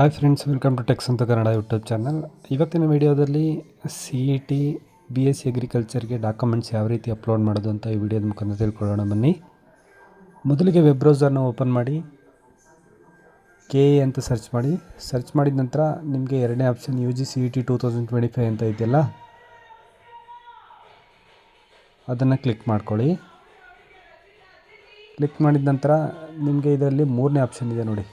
Hi friends welcome to techs ಅಂತ Kannada YouTube channel ಇವತ್ತಿನ ವಿಡಿಯೋದಲ್ಲಿ C E T B S C ಅಗ್ರಿಕಲ್ಚರ್ಗೆ documents ಯಾವ ರೀತಿ ಅಪ್ಲೋಡ್ ಮಾಡೋದು ಅಂತ ಈ ವಿಡಿಯೋದ ಮುಖಾಂತರ ತಿಳ್ಕೊಳ್ಳೋಣ ಬನ್ನಿ. ಮೊದಲಿಗೆ ವೆಬ್ ಬ್ರೌಸರ್ನ ಓಪನ್ ಮಾಡಿ. ಕೆ ಎ ಅಂತ ಸರ್ಚ್ ಮಾಡಿ. ಸರ್ಚ್ ಮಾಡಿದ ನಂತರ ನಿಮಗೆ ಎರಡನೇ option U G C E T two thousand twenty five ಅಂತ ಇದೆಯಲ್ಲ? ಅದನ್ನು ಕ್ಲಿಕ್ ಮಾಡ್ಕೊಳ್ಳಿ. ಕ್ಲಿಕ್ ಮಾಡಿದ ನಂತರ ನಿಮಗೆ ಇದರಲ್ಲಿ ಮೂರನೇ ಆಪ್ಷನ್ ಇದೆ ನೋಡಿ.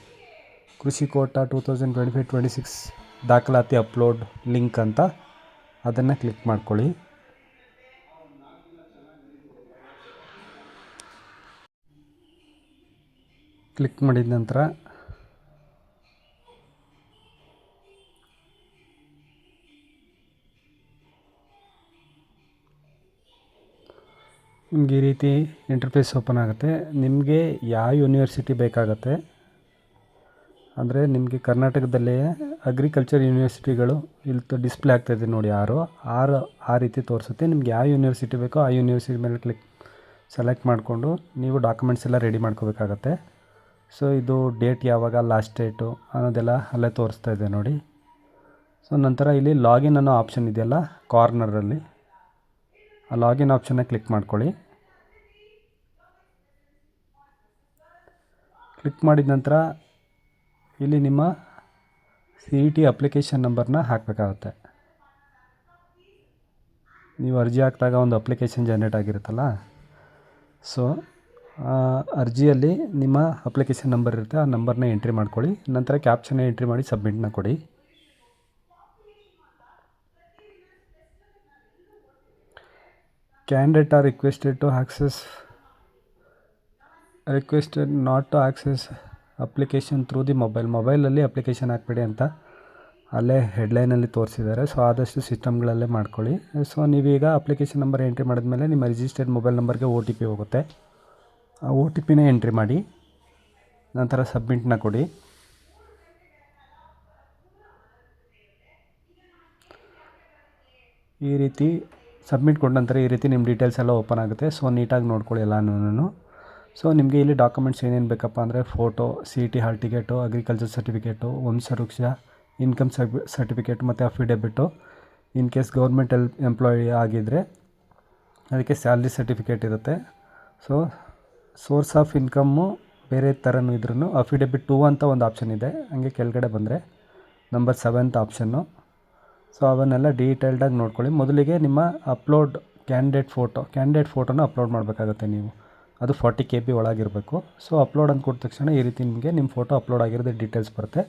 ಕೃಷಿ quota two thousand twenty five twenty six ದಾಖಲಾತಿ ಅಪ್ಲೋಡ್ ಲಿಂಕ್ ಅಂತ ಅದನ್ನು ಕ್ಲಿಕ್ ಮಾಡ್ಕೊಳ್ಳಿ. ಕ್ಲಿಕ್ ಮಾಡಿದ ನಂತರ ನಿಮ್ಗೆ ಈ ರೀತಿ ಇಂಟರ್ಫೇಸ್ ಓಪನ್ ಆಗುತ್ತೆ. ನಿಮಗೆ ಯಾವ ಯೂನಿವರ್ಸಿಟಿ ಬೇಕಾಗತ್ತೆ? ಅಂದರೆ ನಿಮಗೆ ಕರ್ನಾಟಕದಲ್ಲೇ ಅಗ್ರಿಕಲ್ಚರ್ ಯೂನಿವರ್ಸಿಟಿಗಳು ಇಲ್ಲಿ ಡಿಸ್ಪ್ಲೇ ಆಗ್ತಾಯಿದೆ ನೋಡಿ ಆರು. ಆರು ಆ ರೀತಿ ತೋರಿಸುತ್ತೆ. ನಿಮ್ಗೆ ಯಾವ ಯೂನಿವರ್ಸಿಟಿ ಬೇಕೋ ಆ ಯೂನಿವರ್ಸಿಟಿ ಮೇಲೆ ಕ್ಲಿಕ್ ಸೆಲೆಕ್ಟ್ ಮಾಡಿಕೊಂಡು ನೀವು ಡಾಕ್ಯುಮೆಂಟ್ಸ್ ಎಲ್ಲ ರೆಡಿ ಮಾಡ್ಕೋಬೇಕಾಗತ್ತೆ. ಸೊ ಇದು ಡೇಟ್ ಯಾವಾಗ ಲಾಸ್ಟ್ ಡೇಟು ಅನ್ನೋದೆಲ್ಲ ಅಲ್ಲೇ ತೋರಿಸ್ತಾ ಇದೆ ನೋಡಿ. ಸೊ ನಂತರ ಇಲ್ಲಿ ಲಾಗಿನ್ ಅನ್ನೋ ಆಪ್ಷನ್ ಇದೆಯಲ್ಲ ಕಾರ್ನರಲ್ಲಿ ಆ ಲಾಗಿನ್ ಆಪ್ಷನ್ನ ಕ್ಲಿಕ್ ಮಾಡ್ಕೊಳ್ಳಿ. ಕ್ಲಿಕ್ ಮಾಡಿದ ನಂತರ ಇಲ್ಲಿ ನಿಮ್ಮ ಸಿ ಇ ಟಿ ಅಪ್ಲಿಕೇಶನ್ ನಂಬರ್ನ ಹಾಕಬೇಕಾಗುತ್ತೆ. ನೀವು ಅರ್ಜಿ ಹಾಕಿದಾಗ ಒಂದು ಅಪ್ಲಿಕೇಶನ್ ಜನರೇಟ್ ಆಗಿರುತ್ತಲ್ಲ? ಸೊ ಅರ್ಜಿಯಲ್ಲಿ ನಿಮ್ಮ ಅಪ್ಲಿಕೇಶನ್ ನಂಬರ್ ಇರುತ್ತೆ, ಆ ನಂಬರ್ನ ಎಂಟ್ರಿ ಮಾಡ್ಕೊಳ್ಳಿ. ನಂತರ ಕ್ಯಾಪ್ಷನ್ನ ಎಂಟ್ರಿ ಮಾಡಿ ಸಬ್ಮಿಟ್ನ ಕೊಡಿ. Candidate are requested to access requested not to access application through the mobile ಮೊಬೈಲಲ್ಲಿ ಅಪ್ಲಿಕೇಶನ್ ಹಾಕ್ಬೇಡಿ ಅಂತ ಅಲ್ಲೇ ಹೆಡ್ಲೈನಲ್ಲಿ ತೋರಿಸಿದ್ದಾರೆ. ಸೊ ಆದಷ್ಟು ಸಿಸ್ಟಮ್ಗಳಲ್ಲೇ ಮಾಡ್ಕೊಳ್ಳಿ. ಸೊ ನೀವೀಗ ಅಪ್ಲಿಕೇಶನ್ ನಂಬರ್ ಎಂಟ್ರಿ ಮಾಡಿದ್ಮೇಲೆ ನಿಮ್ಮ ರಿಜಿಸ್ಟರ್ಡ್ ಮೊಬೈಲ್ ನಂಬರ್ಗೆ ಒ ಟಿ ಪಿ ಹೋಗುತ್ತೆ. ಆ ಓ ಟಿ ಪಿನೇ ಎಂಟ್ರಿ ಮಾಡಿ, ನಂತರ ಸಬ್ಮಿಟ್ನ ಕೊಡಿ. ಈ ರೀತಿ ಸಬ್ಮಿಟ್ ಕೊಟ್ಟ ನಂತರ ಈ ರೀತಿ ನಿಮ್ಮ ಡೀಟೇಲ್ಸ್ ಎಲ್ಲ ಓಪನ್ ಆಗುತ್ತೆ. ಸೊ ನೀಟಾಗಿ ನೋಡ್ಕೊಳ್ಳಿ ಎಲ್ಲನೂ ಸೊ ನಿಮಗೆ ಇಲ್ಲಿ ಡಾಕ್ಯುಮೆಂಟ್ಸ್ ಏನೇನು ಬೇಕಪ್ಪ ಅಂದರೆ photo C T hall ticket agriculture certificate ವಂಶವೃಕ್ಷ ಇನ್ಕಮ್ ಸರ್ಟಿಫಿಕೇಟ್ ಮತ್ತು ಅಫಿಡೆಬಿಟ್ಟು ಇನ್ ಕೇಸ್ ಗೌರ್ಮೆಂಟ್ ಎಲ್ ಎಂಪ್ಲಾಯಿ ಆಗಿದ್ದರೆ ಅದಕ್ಕೆ ಸ್ಯಾಲ್ರಿ ಸರ್ಟಿಫಿಕೇಟ್ ಇರುತ್ತೆ. ಸೊ ಸೋರ್ಸ್ ಆಫ್ ಇನ್ಕಮ್ಮು ಬೇರೆ ಥರನೂ ಇದ್ರೂ ಅಫಿಡೆಬಿಟ್ ಟೂ ಅಂತ ಒಂದು ಆಪ್ಷನ್ ಇದೆ. ಹಂಗೆ ಕೆಳಗಡೆ ಬಂದರೆ ನಂಬರ್ ಸೆವೆಂತ್ ಆಪ್ಷನ್ನು ಸೊ ಅವನ್ನೆಲ್ಲ ಡೀಟೇಲ್ಡಾಗಿ ನೋಡ್ಕೊಳ್ಳಿ. ಮೊದಲಿಗೆ ನಿಮ್ಮ ಅಪ್ಲೋಡ್ ಕ್ಯಾಂಡಿಡೇಟ್ ಫೋಟೋ ಕ್ಯಾಂಡಿಡೇಟ್ ಫೋಟೋನ ಅಪ್ಲೋಡ್ ಮಾಡಬೇಕಾಗತ್ತೆ ನೀವು. ಅದು ಫಾರ್ಟಿ ಕೆ ಬಿ ಒಳಗಿರಬೇಕು. ಸೊ ಅಪ್ಲೋಡ್ ಅಂತ ಕೊಟ್ಟ ತಕ್ಷಣ ಈ ರೀತಿ ನಿಮಗೆ ನಿಮ್ಮ ಫೋಟೋ ಅಪ್ಲೋಡ್ ಆಗಿರೋದೇ ಡೀಟೇಲ್ಸ್ ಬರುತ್ತೆ.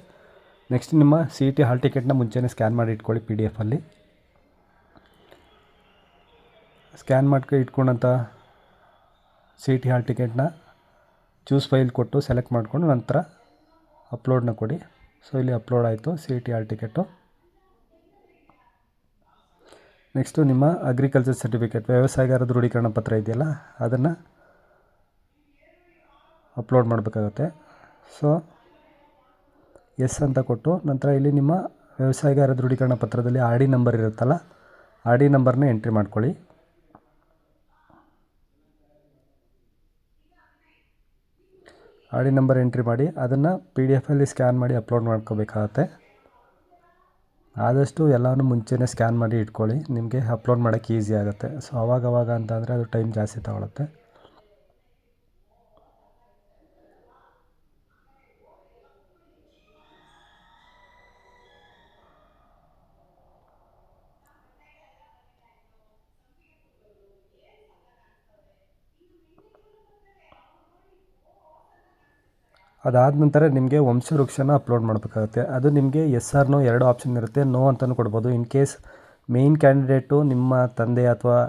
ನೆಕ್ಸ್ಟ್ ನಿಮ್ಮ ಸಿ ಟಿ ಹಾಲ್ ಟಿಕೆಟ್ನ ಮುಂಚೆನೇ ಸ್ಕ್ಯಾನ್ ಮಾಡಿ ಇಟ್ಕೊಳ್ಳಿ ಪಿ ಡಿ ಎಫಲ್ಲಿ ಸ್ಕ್ಯಾನ್ ಮಾಡ್ಕೊ ಇಟ್ಕೊಂಡಂಥ ಸಿ ಟಿ ಹಾಲ್ ಟಿಕೆಟ್ನ ಚೂಸ್ ಫೈಲ್ ಕೊಟ್ಟು ಸೆಲೆಕ್ಟ್ ಮಾಡಿಕೊಂಡು ನಂತರ ಅಪ್ಲೋಡ್ನ ಕೊಡಿ. ಸೊ ಇಲ್ಲಿ ಅಪ್ಲೋಡ್ ಆಯಿತು C T hall ticket next ನಿಮ್ಮ ಅಗ್ರಿಕಲ್ಚರ್ ಸರ್ಟಿಫಿಕೇಟ್ ವ್ಯವಸಾಯಗಾರ ದೃಢೀಕರಣ ಪತ್ರ ಇದೆಯಲ್ಲ, ಅದನ್ನು ಅಪ್ಲೋಡ್ ಮಾಡಬೇಕಾಗತ್ತೆ. ಸೊ, ಎಸ್ ಅಂತ ಕೊಟ್ಟು ನಂತರ ಇಲ್ಲಿ ನಿಮ್ಮ ವ್ಯವಸಾಯಗಾರ ದೃಢೀಕರಣ ಪತ್ರದಲ್ಲಿ ಆರ್ ಡಿ ನಂಬರ್ ಇರುತ್ತಲ್ಲ, ಆರ್ ಡಿ ನಂಬರ್ನ ಎಂಟ್ರಿ ಮಾಡ್ಕೊಳ್ಳಿ. ಆರ್ ಡಿ ನಂಬರ್ ಎಂಟ್ರಿ ಮಾಡಿ, ಅದನ್ನು ಪಿ ಡಿ ಎಫಲ್ಲಿ ಸ್ಕ್ಯಾನ್ ಮಾಡಿ ಅಪ್ಲೋಡ್ ಮಾಡ್ಕೋಬೇಕಾಗತ್ತೆ. ಆದಷ್ಟು ಎಲ್ಲನೂ ಮುಂಚೆನೇ ಸ್ಕ್ಯಾನ್ ಮಾಡಿ ಇಟ್ಕೊಳ್ಳಿ, ನಿಮಗೆ ಅಪ್ಲೋಡ್ ಮಾಡೋಕ್ಕೆ ಈಸಿ ಆಗುತ್ತೆ. ಸೊ, ಅವಾಗವಾಗ ಅಂತಂದರೆ ಅದು ಟೈಮ್ ಜಾಸ್ತಿ ತಗೊಳುತ್ತೆ. ಅದಾದ ನಂತರ ನಿಮಗೆ ವಂಶವೃಕ್ಷನ ಅಪ್ಲೋಡ್ ಮಾಡಬೇಕಾಗುತ್ತೆ. ಅದು ನಿಮಗೆ ಎಸ್ ಆರ್ ನೋ ಎರಡು ಆಪ್ಷನ್ ಇರುತ್ತೆ. ನೋ ಅಂತಲೂ ಕೊಡ್ಬೋದು. ಇನ್ ಕೇಸ್ ಮೇಯ್ನ್ ಕ್ಯಾಂಡಿಡೇಟು ನಿಮ್ಮ ತಂದೆ ಅಥವಾ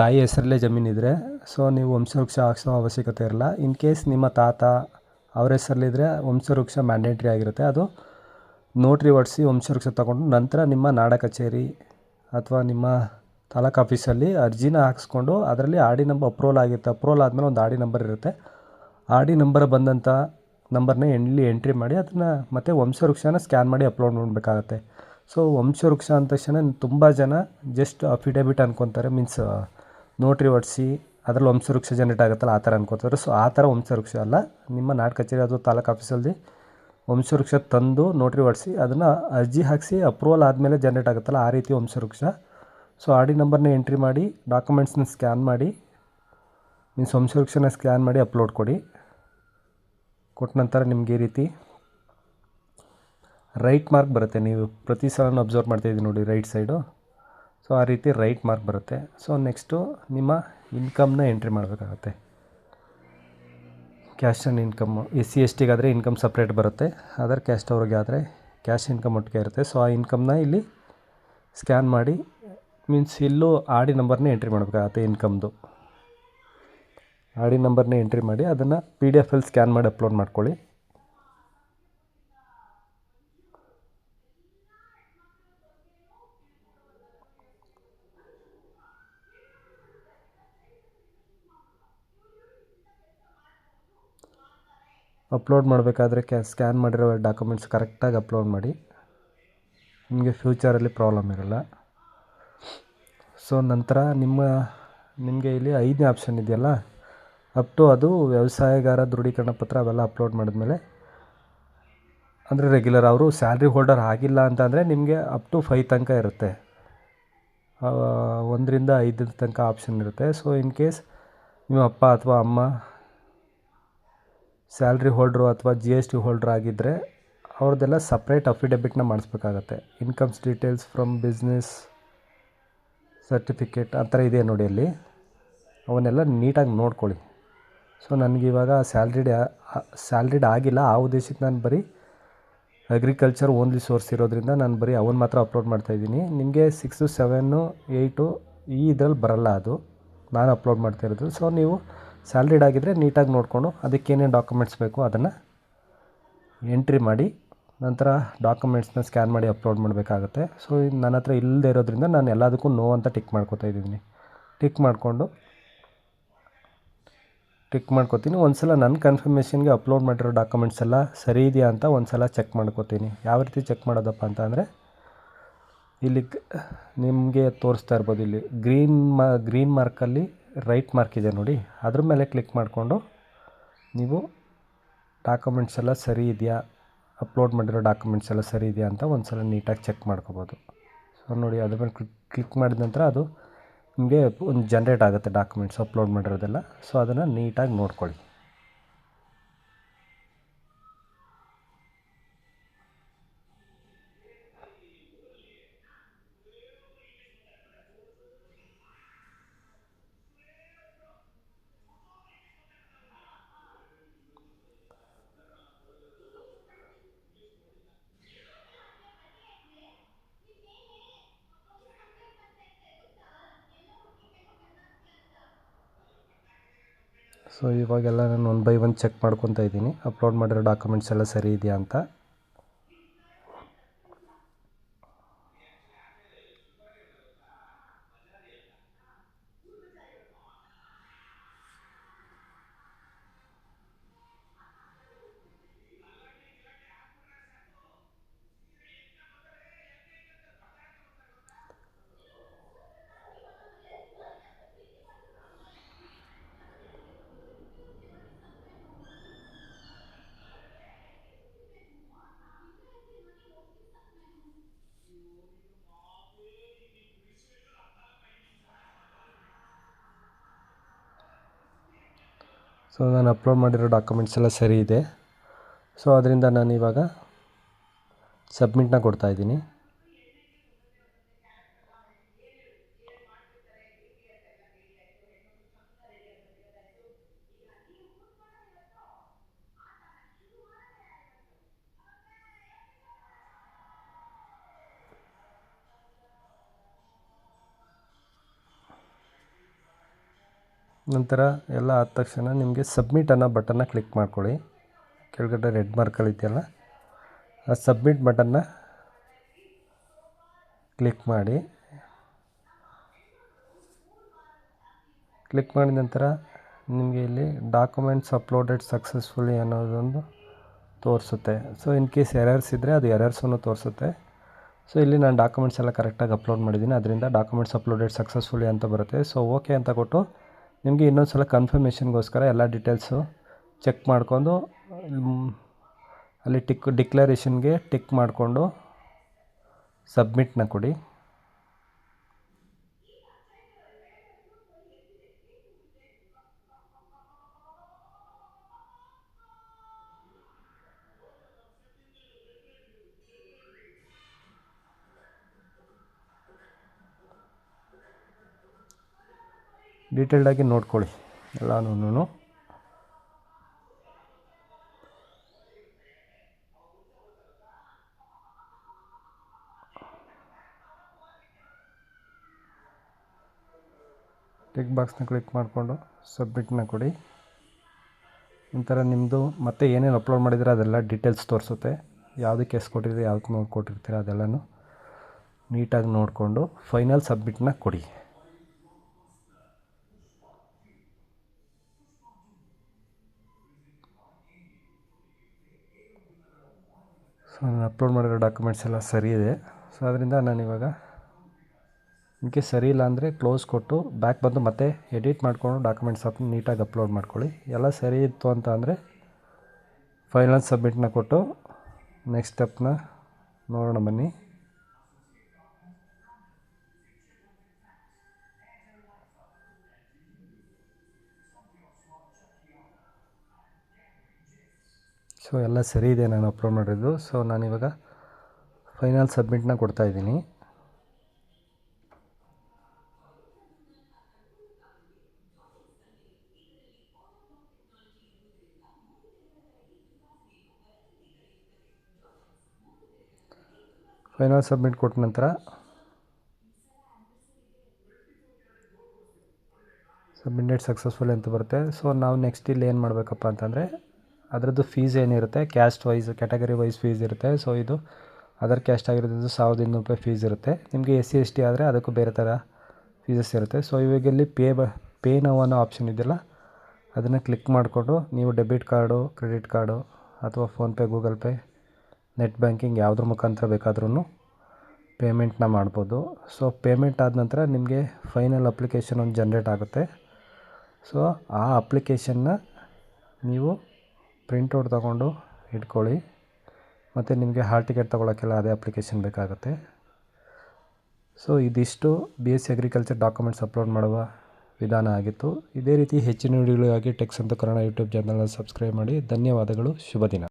ತಾಯಿ ಹೆಸರಲ್ಲೇ ಜಮೀನಿದ್ರೆ ಸೊ ನೀವು ವಂಶವೃಕ್ಷ ಹಾಕ್ಸೋ ಅವಶ್ಯಕತೆ ಇರಲ್ಲ. ಇನ್ ಕೇಸ್ ನಿಮ್ಮ ತಾತ ಅವ್ರ ಹೆಸರಲ್ಲಿದ್ದರೆ ವಂಶವೃಕ್ಷ ಮ್ಯಾಂಡೇಟ್ರಿ ಆಗಿರುತ್ತೆ. ಅದು ನೋಟ್ರಿ ಹೊಡ್ಸಿ ವಂಶವೃಕ್ಷ ತಗೊಂಡು ನಂತರ ನಿಮ್ಮ ನಾಡ ಕಚೇರಿ ಅಥವಾ ನಿಮ್ಮ ತಾಲೂಕು ಆಫೀಸಲ್ಲಿ ಅರ್ಜಿನ ಹಾಕಿಸ್ಕೊಂಡು ಅದರಲ್ಲಿ ಆರ್ ಡಿ ನಂಬರ್ ಅಪ್ರೂವಲ್ ಆಗಿರುತ್ತೆ. ಅಪ್ರೂವಲ್ ಆದಮೇಲೆ ಒಂದು ಆರ್ ಡಿ ನಂಬರ್ ಇರುತ್ತೆ. ಆರ್ ಡಿ ನಂಬರ್ ಬಂದಂಥ ನಂಬರ್ನ ಎಲ್ಲಿ ಎಂಟ್ರಿ ಮಾಡಿ ಅದನ್ನು ಮತ್ತು ವಂಶವೃಕ್ಷನ ಸ್ಕ್ಯಾನ್ ಮಾಡಿ ಅಪ್ಲೋಡ್ ಮಾಡಬೇಕಾಗತ್ತೆ. ಸೊ ವಂಶವೃಕ್ಷ ಅಂದ ತಕ್ಷಣ ತುಂಬ ಜನ ಜಸ್ಟ್ ಅಫಿಡೆಬಿಟ್ ಅನ್ಕೊತಾರೆ. ಮೀನ್ಸ್ ನೋಟ್ರಿ ಹೊಡ್ಸಿ ಅದರಲ್ಲಿ ವಂಶವೃಕ್ಷ ಜನರೇಟ್ ಆಗುತ್ತಲ್ಲ ಆ ಥರ ಅನ್ಕೋತಾರೆ ಸೊ ಆ ಥರ ವಂಶವೃಕ್ಷ ಅಲ್ಲ. ನಿಮ್ಮ ನಾಡ ಕಚೇರಿ ಅಥವಾ ತಾಲೂಕು ಆಫೀಸಲ್ಲಿ ವಂಶವೃಕ್ಷ ತಂದು ನೋಟ್ರಿ ಹೊಡ್ಸಿ ಅದನ್ನು ಅರ್ಜಿ ಹಾಕಿಸಿ ಅಪ್ರೂವಲ್ ಆದಮೇಲೆ ಜನ್ರೇಟ್ ಆಗುತ್ತಲ್ಲ ಆ ರೀತಿ ವಂಶವೃಕ್ಷ. ಸೊ ಆರ್ ಡಿ ನಂಬರ್ನ ಎಂಟ್ರಿ ಮಾಡಿ ಡಾಕ್ಯುಮೆಂಟ್ಸ್ನ ಸ್ಕ್ಯಾನ್ ಮಾಡಿ ಮೀನ್ಸ್ ವಂಶವೃಕ್ಷನ ಸ್ಕ್ಯಾನ್ ಮಾಡಿ ಅಪ್ಲೋಡ್ ಕೊಡಿ. ಕೊಟ್ಟ ನಂತರ ನಿಮ್ಗೆ ಈ ರೀತಿ ರೈಟ್ ಮಾರ್ಕ್ ಬರುತ್ತೆ. ನೀವು ಪ್ರತಿ ಸಲನೂ ಅಬ್ಸರ್ವ್ ಮಾಡ್ತಾಯಿದ್ದೀವಿ ನೋಡಿ ರೈಟ್ ಸೈಡು ಸೊ ಆ ರೀತಿ ರೈಟ್ ಮಾರ್ಕ್ ಬರುತ್ತೆ. ಸೊ ನೆಕ್ಸ್ಟು ನಿಮ್ಮ ಇನ್ಕಮ್ನ ಎಂಟ್ರಿ ಮಾಡಬೇಕಾಗತ್ತೆ. Caste and income S C S ಟಿಗಾದರೆ income separate ಬರುತ್ತೆ. ಅದರ್ ಕ್ಯಾಸ್ಟ್ ಅವ್ರಿಗೆ ಆದರೆ ಕ್ಯಾಶ್ ಇನ್ಕಮ್ ಒಟ್ಟಿಗೆ ಇರುತ್ತೆ. ಸೊ ಆ ಇನ್ಕಮ್ನ ಇಲ್ಲಿ ಸ್ಕ್ಯಾನ್ ಮಾಡಿ ಮೀನ್ಸ್ ಇಲ್ಲೂ ಆಡಿ ನಂಬರ್ನೇ ಎಂಟ್ರಿ ಮಾಡಬೇಕಾಗತ್ತೆ ಇನ್ಕಮ್ದು ಆಡಿ ನಂಬರ್ನೇ ಎಂಟ್ರಿ ಮಾಡಿ ಅದನ್ನು ಪಿ ಡಿ ಎಫಲ್ಲಿ ಸ್ಕ್ಯಾನ್ ಮಾಡಿ ಅಪ್ಲೋಡ್ ಮಾಡ್ಕೊಳ್ಳಿ. ಅಪ್ಲೋಡ್ ಮಾಡಬೇಕಾದ್ರೆ ಕ್ಯಾ ಸ್ಕ್ಯಾನ್ ಮಾಡಿರೋ ಡಾಕ್ಯುಮೆಂಟ್ಸ್ ಕರೆಕ್ಟಾಗಿ ಅಪ್ಲೋಡ್ ಮಾಡಿ. ನಿಮಗೆ ಫ್ಯೂಚರಲ್ಲಿ ಪ್ರಾಬ್ಲಮ್ ಇರಲ್ಲ. ಸೊ ನಂತರ ನಿಮ್ಮ ನಿಮಗೆ ಇಲ್ಲಿ ಐದನೇ ಆಪ್ಷನ್ ಇದೆಯಲ್ಲ? ಅಪ್ ಟು ಅದು ವ್ಯವಸಾಯಗಾರ ದೃಢೀಕರಣ ಪತ್ರ ಅವೆಲ್ಲ ಅಪ್ಲೋಡ್ ಮಾಡಿದ್ಮೇಲೆ, ಅಂದರೆ ರೆಗ್ಯುಲರ್ ಅವರು ಸ್ಯಾಲ್ರಿ ಹೋಲ್ಡರ್ ಆಗಿಲ್ಲ ಅಂತಂದರೆ ನಿಮಗೆ ಅಪ್ ಟು ಫೈವ್ ತನಕ ಇರುತ್ತೆ. ಒಂದರಿಂದ ಐದರ ತನಕ ಆಪ್ಷನ್ ಇರುತ್ತೆ. ಸೊ ಇನ್ ಕೇಸ್ ನಿಮ್ಮ ಅಪ್ಪ ಅಥವಾ ಅಮ್ಮ ಸ್ಯಾಲ್ರಿ ಹೋಲ್ಡ್ರು ಅಥವಾ ಜಿ ಎಸ್ ಟಿ ಹೋಲ್ಡ್ರ್ ಆಗಿದ್ದರೆ ಅವ್ರದ್ದೆಲ್ಲ ಸಪ್ರೇಟ್ ಅಫಿಡೆಬಿಟ್ನ ಮಾಡಿಸ್ಬೇಕಾಗತ್ತೆ. Incomes details from business certificate ಆ ಥರ ಇದೆ ನೋಡಿ ಅಲ್ಲಿ. ಅವನ್ನೆಲ್ಲ ನೀಟಾಗಿ ನೋಡ್ಕೊಳ್ಳಿ. ಸೊ ನನಗಿವಾಗ ಸ್ಯಾಲ್ರಿಡ್ ಸ್ಯಾಲ್ರಿಡ್ ಆಗಿಲ್ಲ. ಆ ಉದ್ದೇಶಕ್ಕೆ ನಾನು ಬರೀ ಅಗ್ರಿಕಲ್ಚರ್ ಓನ್ಲಿ ಸೋರ್ಸ್ ಇರೋದ್ರಿಂದ ನಾನು ಬರೀ ಅವನ್ನ ಮಾತ್ರ ಅಪ್ಲೋಡ್ ಮಾಡ್ತಾಯಿದ್ದೀನಿ ನಿಮಗೆ ಸಿಕ್ಸು ಸೆವೆನ್ನು ಏಯ್ಟು ಈ ಇದ್ರಲ್ಲಿ ಬರಲ್ಲ ಅದು. ನಾನು ಅಪ್ಲೋಡ್ ಮಾಡ್ತಾ ಇರೋದು. ಸೊ ನೀವು ಸ್ಯಾಲ್ರಿಡ್ ಆಗಿದ್ದರೆ ನೀಟಾಗಿ ನೋಡಿಕೊಂಡು ಅದಕ್ಕೇನೇನು ಡಾಕ್ಯುಮೆಂಟ್ಸ್ ಬೇಕು ಅದನ್ನು ಎಂಟ್ರಿ ಮಾಡಿ ನಂತರ ಡಾಕ್ಯುಮೆಂಟ್ಸ್ನ ಸ್ಕ್ಯಾನ್ ಮಾಡಿ ಅಪ್ಲೋಡ್ ಮಾಡಬೇಕಾಗತ್ತೆ. ಸೊ ನನ್ನ ಹತ್ರ ಇಲ್ಲದೆ ಇರೋದ್ರಿಂದ ನಾನು ಎಲ್ಲದಕ್ಕೂ ನೋ ಅಂತ ಟಿಕ್ ಮಾಡ್ಕೊತಾ ಇದ್ದೀನಿ. ಟಿಕ್ ಮಾಡಿಕೊಂಡು ಟಿಕ್ ಮಾಡ್ಕೊತೀನಿ. ಒಂದು ಸಲ ನನ್ನ ಕನ್ಫರ್ಮೇಷನ್ಗೆ ಅಪ್ಲೋಡ್ ಮಾಡಿರೋ ಡಾಕ್ಯುಮೆಂಟ್ಸ್ ಎಲ್ಲ ಸರಿ ಇದೆಯಾ ಅಂತ ಒಂದು ಸಲ ಚೆಕ್ ಮಾಡ್ಕೋತೀನಿ. ಯಾವ ರೀತಿ ಚೆಕ್ ಮಾಡೋದಪ್ಪ ಅಂತ ಅಂದರೆ, ಇಲ್ಲಿ ನಿಮಗೆ ತೋರಿಸ್ತಾ ಇರ್ಬೋದು ಇಲ್ಲಿ. ಗ್ರೀನ್ ಮಾ ಗ್ರೀನ್ ಮಾರ್ಕಲ್ಲಿ ರೈಟ್ ಮಾರ್ಕ್ ಇದೆ ನೋಡಿ. ಅದ್ರ ಮೇಲೆ ಕ್ಲಿಕ್ ಮಾಡಿಕೊಂಡು ನೀವು ಡಾಕ್ಯುಮೆಂಟ್ಸ್ ಎಲ್ಲ ಸರಿ ಇದೆಯಾ ಅಪ್ಲೋಡ್ ಮಾಡಿರೋ ಡಾಕ್ಯುಮೆಂಟ್ಸ್ ಎಲ್ಲ ಸರಿ ಇದೆಯಾ ಅಂತ ಒಂದು ಸಲ ನೀಟಾಗಿ ಚೆಕ್ ಮಾಡ್ಕೋಬೋದು. ಸೊ ನೋಡಿ, ಅದ್ರ ಮೇಲೆ ಕ್ಲಿಕ್ ಕ್ಲಿಕ್ ಮಾಡಿದ ನಂತರ ಅದು ನಿಮಗೆ ಒಂದು ಜನ್ರೇಟ್ ಆಗುತ್ತೆ ಡಾಕ್ಯುಮೆಂಟ್ಸ್ ಅಪ್ಲೋಡ್ ಮಾಡಿರೋದೆಲ್ಲ. ಸೊ ಅದನ್ನು ನೀಟಾಗಿ ನೋಡ್ಕೊಳ್ಳಿ. ಸೊ ಇವಾಗೆಲ್ಲ ನಾನು ಒನ್ ಬೈ ಒನ್ ಚೆಕ್ ಮಾಡ್ಕೊತಾ ಇದ್ದೀನಿ. ಅಪ್ಲೋಡ್ ಮಾಡಿರೋ ಡಾಕ್ಯುಮೆಂಟ್ಸ್ ಎಲ್ಲ ಸರಿ ಇದೆಯಾ ಅಂತ. ಸೊ ನಾನು ಅಪ್ಲೋಡ್ ಮಾಡಿರೋ ಡಾಕ್ಯುಮೆಂಟ್ಸ್ ಎಲ್ಲ ಸರಿ ಇದೆ. ಸೊ ಅದರಿಂದ ನಾನು ಇವಾಗ ಸಬ್ಮಿಟ್ನ ಕೊಡ್ತಾ ನಂತರ ಎಲ್ಲ ಆದ ತಕ್ಷಣ ನಿಮಗೆ ಸಬ್ಮಿಟ್ ಅನ್ನೋ ಬಟನ್ನ ಕ್ಲಿಕ್ ಮಾಡ್ಕೊಳ್ಳಿ. ಕೆಳಗಡೆ ರೆಡ್ ಮಾರ್ಕಲ್ಲಿ ಇದೆಯಲ್ಲ, ಆ ಸಬ್ಮಿಟ್ ಬಟನ್ನ ಕ್ಲಿಕ್ ಮಾಡಿ. ಕ್ಲಿಕ್ ಮಾಡಿದ ನಂತರ ನಿಮಗೆ ಇಲ್ಲಿ ಡಾಕ್ಯುಮೆಂಟ್ಸ್ ಅಪ್ಲೋಡೆಡ್ ಸಕ್ಸಸ್ಫುಲಿ ಅನ್ನೋದೊಂದು ತೋರಿಸುತ್ತೆ. ಸೊ ಇನ್ ಕೇಸ್ ಎರರ್ಸ್ ಇದ್ದರೆ ಅದು ಎರರ್ಸನ್ನು ತೋರಿಸುತ್ತೆ. ಸೊ ಇಲ್ಲಿ ನಾನು ಡಾಕ್ಯುಮೆಂಟ್ಸ್ ಎಲ್ಲ ಕರೆಕ್ಟಾಗಿ ಅಪ್ಲೋಡ್ ಮಾಡಿದ್ದೀನಿ. ಅದರಿಂದ ಡಾಕ್ಯುಮೆಂಟ್ಸ್ ಅಪ್ಲೋಡೆಡ್ ಸಕ್ಸಸ್ಫುಲಿ ಅಂತ ಬರುತ್ತೆ. ಸೊ ಓಕೆ ಅಂತ ಕೊಟ್ಟು ನಿಮಗೆ ಇನ್ನೊಂದು ಸಲ ಕನ್ಫರ್ಮೇಷನ್ಗೋಸ್ಕರ ಎಲ್ಲ ಡೀಟೇಲ್ಸು ಚೆಕ್ ಮಾಡಿಕೊಂಡು ಅಲ್ಲಿ ಟಿಕ್ ಡಿಕ್ಲರೇಷನ್ಗೆ ಟಿಕ್ ಮಾಡಿಕೊಂಡು ಸಬ್ಮಿಟ್ನ ಕೊಡಿ. ಡೀಟೇಲ್ಡಾಗಿ ನೋಡ್ಕೊಳ್ಳಿ ಎಲ್ಲನೂ ಟಿಕ್ ಬಾಕ್ಸ್ನ ಕ್ಲಿಕ್ ಮಾಡಿಕೊಂಡು ಸಬ್ಮಿಟ್ನ ಕೊಡಿ. ಒಂಥರ ನಿಮ್ಮದು ಮತ್ತೆ ಏನೇನು ಅಪ್ಲೋಡ್ ಮಾಡಿದರೆ ಅದೆಲ್ಲ ಡೀಟೇಲ್ಸ್ ತೋರಿಸುತ್ತೆ. ಯಾವುದಕ್ಕೆ ಎಷ್ಟು ಕೊಟ್ಟಿರ್ತೀರಿ ಯಾವ್ದಕ್ಕೆ ಕೊಟ್ಟಿರ್ತೀರ ಅದೆಲ್ಲನೂ ನೀಟಾಗಿ ನೋಡಿಕೊಂಡು ಫೈನಲ್ ಸಬ್ಮಿಟ್ನ ಕೊಡಿ. ಸೊ ನಾನು ಅಪ್ಲೋಡ್ ಮಾಡಿರೋ ಡಾಕ್ಯುಮೆಂಟ್ಸ್ ಎಲ್ಲ ಸರಿ ಇದೆ. ಸೊ ಅದರಿಂದ ನಾನಿವಾಗ ಇನ್ ಕೇಸ್ ಸರಿ ಇಲ್ಲ ಅಂದರೆ ಕ್ಲೋಸ್ ಕೊಟ್ಟು ಬ್ಯಾಕ್ ಬಂದು ಮತ್ತೆ ಎಡಿಟ್ ಮಾಡಿಕೊಂಡು ಡಾಕ್ಯುಮೆಂಟ್ಸ್ ಅಪ್ ನೀಟಾಗಿ ಅಪ್ಲೋಡ್ ಮಾಡ್ಕೊಳ್ಳಿ. ಎಲ್ಲ ಸರಿ ಇತ್ತು ಅಂತ ಅಂದರೆ ಫೈನಲ್ ಸಬ್ಮಿಟ್ನ ಕೊಟ್ಟು ನೆಕ್ಸ್ಟ್ ಸ್ಟೆಪ್ನ ನೋಡೋಣ ಬನ್ನಿ. ಸೊ ಎಲ್ಲ ಸರಿ ಇದೆ ನಾನು ಅಪ್ಲೋಡ್ ಮಾಡಿದ್ದು ಸೊ ನಾನಿವಾಗ ಫೈನಲ್ ಸಬ್ಮಿಟ್ನ ಕೊಡ್ತಾಯಿದ್ದೀನಿ ಫೈನಲ್ ಸಬ್ಮಿಟ್ ಕೊಟ್ಟ ನಂತರ ಸಬ್ಮಿಟೆಡ್ ಸಕ್ಸಸ್ಫುಲ್ ಅಂತ ಬರುತ್ತೆ. ಸೊ ನಾವು ನೆಕ್ಸ್ಟ್ ಇಲ್ಲಿ ಏನು ಮಾಡಬೇಕಪ್ಪ ಅಂತಂದರೆ ಅದರದ್ದು ಫೀಸ್ ಏನಿರುತ್ತೆ? Caste wise category wise fees ಇರುತ್ತೆ. ಸೊ ಇದು ಅದರ್ ಕ್ಯಾಸ್ಟ್ ಆಗಿರೋದ್ರಿಂದ ಸಾವಿರದ ಇನ್ನೂರು ರೂಪಾಯಿ ಫೀಸ್ ಇರುತ್ತೆ. ನಿಮಗೆ ಎಸ್ ಸಿ ಎಸ್ ಟಿ ಆದರೆ ಅದಕ್ಕೂ ಬೇರೆ ಥರ ಫೀಸಸ್ ಇರುತ್ತೆ. ಸೊ ಇವಾಗ ಇಲ್ಲಿ ಪೇ ಬ ಪೇ ನೋವು ಅನ್ನೋ ಆಪ್ಷನ್ ಇದೆಯಲ್ಲ ಅದನ್ನು ಕ್ಲಿಕ್ ಮಾಡಿಕೊಂಡು ನೀವು ಡೆಬಿಟ್ ಕಾರ್ಡು ಕ್ರೆಡಿಟ್ ಕಾರ್ಡು ಅಥವಾ PhonePe Google Pay net banking ಯಾವುದ್ರ ಮುಖಾಂತರ ಬೇಕಾದ್ರೂ ಪೇಮೆಂಟ್ನ ಮಾಡ್ಬೋದು. ಸೊ ಪೇಮೆಂಟ್ ಆದ ನಂತರ ನಿಮಗೆ ಫೈನಲ್ ಅಪ್ಲಿಕೇಶನ್ ಒಂದು ಜನ್ರೇಟ್ ಆಗುತ್ತೆ. ಸೊ ಆ ಅಪ್ಲಿಕೇಶನ್ನ ನೀವು ಪ್ರಿಂಟೌಟ್ ತಗೊಂಡು ಇಟ್ಕೊಳ್ಳಿ. ಮತ್ತು ನಿಮಗೆ ಹಾಲ್ ಟಿಕೆಟ್ ತೊಗೊಳಕ್ಕೆಲ್ಲ ಅದೇ ಅಪ್ಲಿಕೇಶನ್ ಬೇಕಾಗುತ್ತೆ. ಸೊ ಇದಿಷ್ಟು B S C agriculture documents upload ಮಾಡುವ ವಿಧಾನ ಆಗಿತ್ತು. ಇದೇ ರೀತಿ ಹೆಚ್ಚಿನ ವಿಡಿಯೋಗಳಿಗಾಗಿ ಟೆಕ್ಸ್ ಅಂತ ಕನ್ನಡ ಯೂಟ್ಯೂಬ್ ಚಾನಲ್ನ ಸಬ್ಸ್ಕ್ರೈಬ್ ಮಾಡಿ. ಧನ್ಯವಾದಗಳು. ಶುಭ ದಿನ.